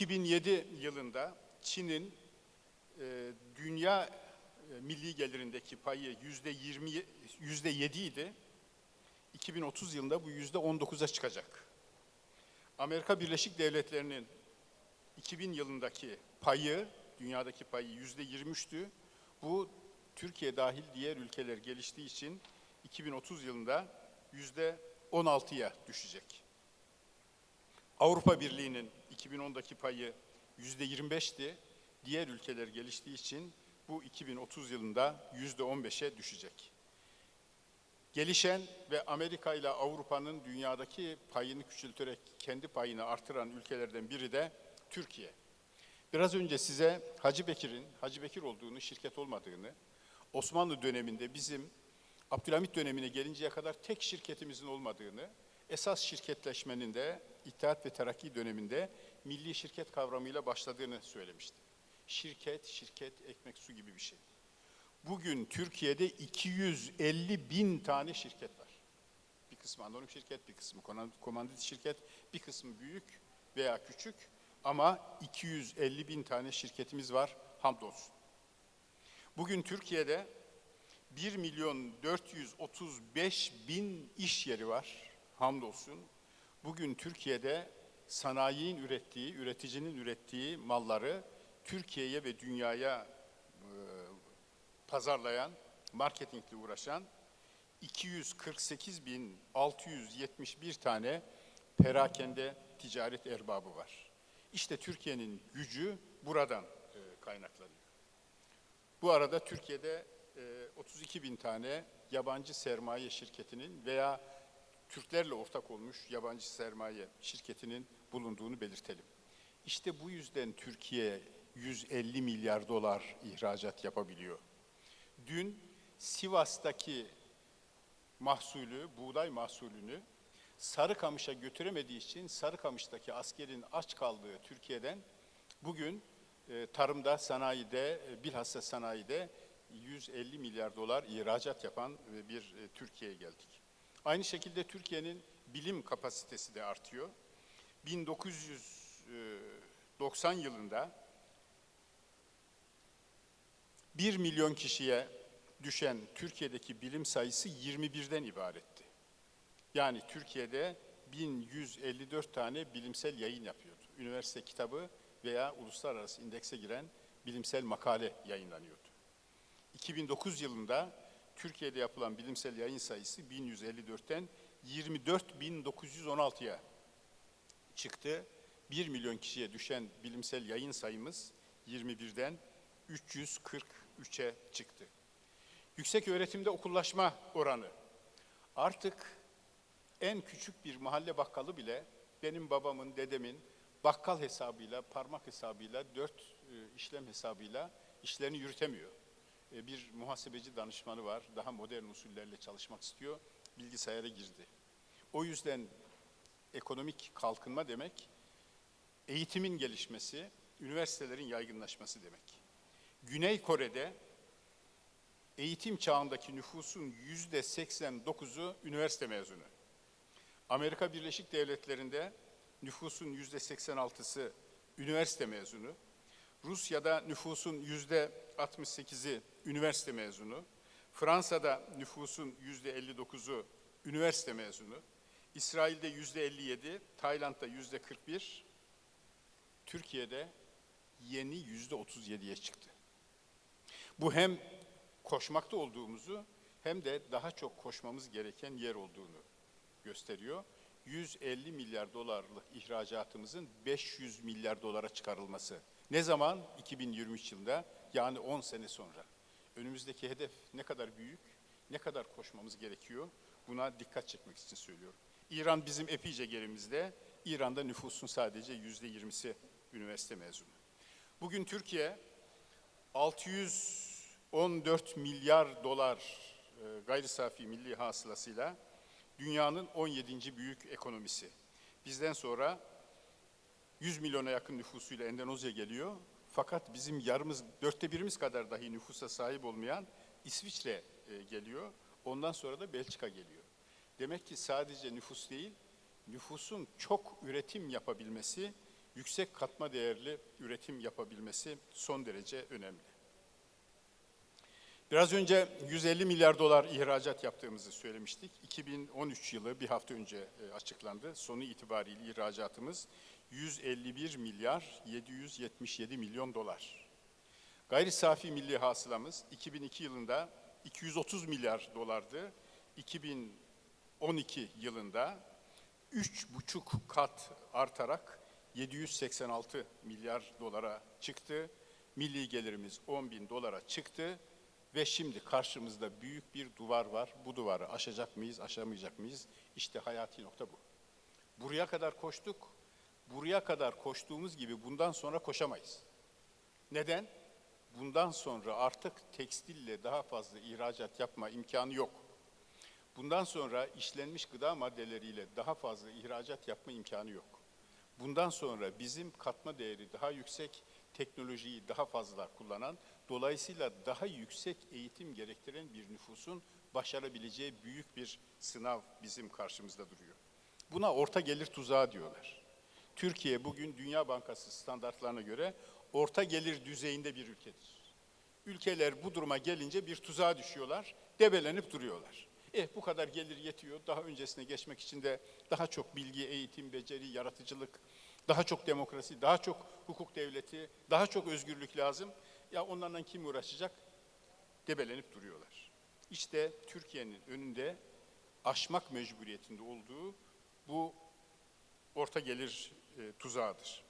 2007 yılında Çin'in e, dünya e, milli gelirindeki payı yüzde 20 yüzde 7 idi. 2030 yılında bu yüzde 19'a çıkacak. Amerika Birleşik Devletleri'nin 2000 yılındaki payı, dünyadaki payı yüzde 23'tü. Bu Türkiye dahil diğer ülkeler geliştiği için 2030 yılında yüzde 16'ya düşecek. Avrupa Birliği'nin 2010'daki payı yüzde 25'ti. Diğer ülkeler geliştiği için bu 2030 yılında yüzde 15'e düşecek. Gelişen ve Amerika ile Avrupa'nın dünyadaki payını küçülterek kendi payını artıran ülkelerden biri de Türkiye. Biraz önce size Hacı Bekir'in Hacı Bekir olduğunu, şirket olmadığını, Osmanlı döneminde bizim Abdülhamit dönemine gelinceye kadar tek şirketimizin olmadığını, esas şirketleşmenin de İttihat ve Terakki döneminde milli şirket kavramıyla başladığını söylemiştim. Şirket, şirket, ekmek su gibi bir şey. Bugün Türkiye'de 250 bin tane şirket var. Bir kısmı anonim şirket, bir kısmı komandit şirket, bir kısmı büyük veya küçük ama 250 bin tane şirketimiz var hamdolsun. Bugün Türkiye'de 1 milyon 435 bin iş yeri var hamdolsun. Bugün Türkiye'de sanayinin ürettiği, üreticinin ürettiği malları Türkiye'ye ve dünyaya e, pazarlayan, marketingle uğraşan 248.671 tane perakende ticaret erbabı var. İşte Türkiye'nin gücü buradan e, kaynaklanıyor. Bu arada Türkiye'de e, 32 bin tane yabancı sermaye şirketinin veya Türklerle ortak olmuş yabancı sermaye şirketinin bulunduğunu belirtelim. İşte bu yüzden Türkiye 150 milyar dolar ihracat yapabiliyor. Dün Sivas'taki mahsulü, buğday mahsulünü Sarıkamış'a götüremediği için Sarıkamış'taki askerin aç kaldığı Türkiye'den bugün e, tarımda, sanayide, e, bilhassa sanayide 150 milyar dolar ihracat yapan e, bir Türkiye'ye geldik. Aynı şekilde Türkiye'nin bilim kapasitesi de artıyor. 1990 yılında 1 milyon kişiye düşen Türkiye'deki bilim sayısı 21'den ibaretti. Yani Türkiye'de 1154 tane bilimsel yayın yapıyordu. Üniversite kitabı veya uluslararası indekse giren bilimsel makale yayınlanıyordu. 2009 yılında Türkiye'de yapılan bilimsel yayın sayısı 1154'ten 24.916'ya çıktı. 1 milyon kişiye düşen bilimsel yayın sayımız 21'den 343'e çıktı. Yüksek öğretimde okullaşma oranı artık en küçük bir mahalle bakkalı bile benim babamın, dedemin bakkal hesabıyla, parmak hesabıyla, dört e, işlem hesabıyla işlerini yürütemiyor. E, bir muhasebeci danışmanı var, daha modern usullerle çalışmak istiyor, bilgisayara girdi. O yüzden ekonomik kalkınma demek, eğitimin gelişmesi, üniversitelerin yaygınlaşması demek. Güney Kore'de eğitim çağındaki nüfusun yüzde 89'u üniversite mezunu. Amerika Birleşik Devletleri'nde nüfusun yüzde 86'sı üniversite mezunu. Rusya'da nüfusun yüzde 68'i üniversite mezunu. Fransa'da nüfusun yüzde 59'u üniversite mezunu. İsrail'de yüzde 57, Tayland'da yüzde 41, Türkiye'de yeni yüzde 37'ye çıktı. Bu hem koşmakta olduğumuzu hem de daha çok koşmamız gereken yer olduğunu gösteriyor. 150 milyar dolarlık ihracatımızın 500 milyar dolara çıkarılması. Ne zaman? 2023 yılında yani 10 sene sonra. Önümüzdeki hedef ne kadar büyük, ne kadar koşmamız gerekiyor buna dikkat çekmek için söylüyorum. İran bizim epeyce gerimizde. İran'da nüfusun sadece yüzde yirmisi üniversite mezunu. Bugün Türkiye 614 milyar dolar e, gayri safi milli hasılasıyla dünyanın 17. büyük ekonomisi. Bizden sonra 100 milyona yakın nüfusuyla Endonezya geliyor. Fakat bizim yarımız, dörtte birimiz kadar dahi nüfusa sahip olmayan İsviçre e, geliyor. Ondan sonra da Belçika geliyor. Demek ki sadece nüfus değil, nüfusun çok üretim yapabilmesi yüksek katma değerli üretim yapabilmesi son derece önemli. Biraz önce 150 milyar dolar ihracat yaptığımızı söylemiştik. 2013 yılı bir hafta önce e, açıklandı. Sonu itibariyle ihracatımız 151 milyar 777 milyon dolar. Gayri safi milli hasılamız 2002 yılında 230 milyar dolardı. 2012 yılında 3,5 kat artarak 786 milyar dolara çıktı. Milli gelirimiz 10 bin dolara çıktı ve şimdi karşımızda büyük bir duvar var. Bu duvarı aşacak mıyız, aşamayacak mıyız? İşte hayati nokta bu. Buraya kadar koştuk. Buraya kadar koştuğumuz gibi bundan sonra koşamayız. Neden? Bundan sonra artık tekstille daha fazla ihracat yapma imkanı yok. Bundan sonra işlenmiş gıda maddeleriyle daha fazla ihracat yapma imkanı yok. Bundan sonra bizim katma değeri daha yüksek, teknolojiyi daha fazla kullanan, dolayısıyla daha yüksek eğitim gerektiren bir nüfusun başarabileceği büyük bir sınav bizim karşımızda duruyor. Buna orta gelir tuzağı diyorlar. Türkiye bugün Dünya Bankası standartlarına göre orta gelir düzeyinde bir ülkedir. Ülkeler bu duruma gelince bir tuzağa düşüyorlar, debelenip duruyorlar. Eh bu kadar gelir yetiyor. Daha öncesine geçmek için de daha çok bilgi, eğitim, beceri, yaratıcılık, daha çok demokrasi, daha çok hukuk devleti, daha çok özgürlük lazım. Ya onlarla kim uğraşacak? Debelenip duruyorlar. İşte Türkiye'nin önünde aşmak mecburiyetinde olduğu bu orta gelir e, tuzağıdır.